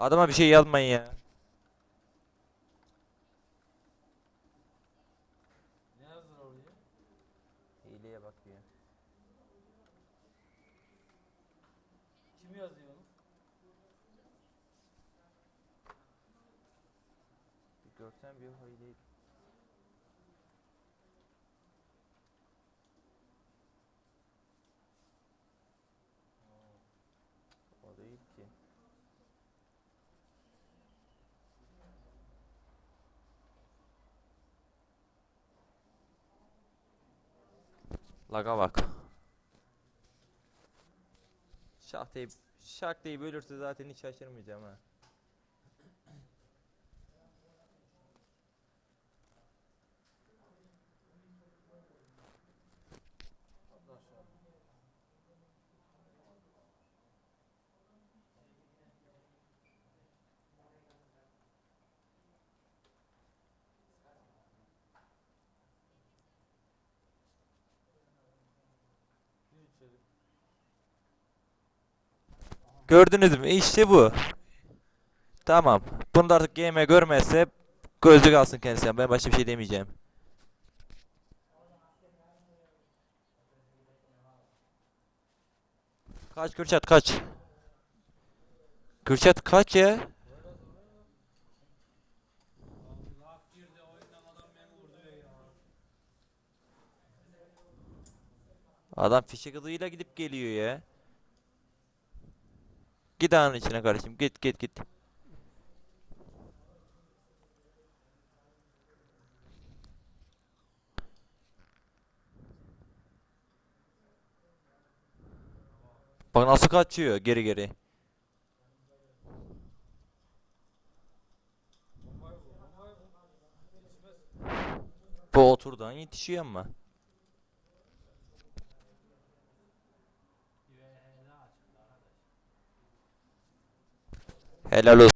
Adama bir şey yazmayın ya. Ne yazdın oraya? Hileye bak ya. Kim yazıyor onu? Bir görsen bir hile. Laga bak. Şak deyip, şak deyip ölürse zaten hiç şaşırmayacağım ha. Gördünüz mü? İşte bu. Tamam. Bunu da artık GM görmezse gözlük alsın kendisine. Ben başka bir şey demeyeceğim. Kaç Kürşat kaç. Kürşat kaç ya? Adam fişek hızıyla gidip geliyor ya. Git ağanın içine kardeşim. Git git git. Bak nasıl kaçıyor geri geri. Bu oturdan yetişiyor ama. Helal olsun.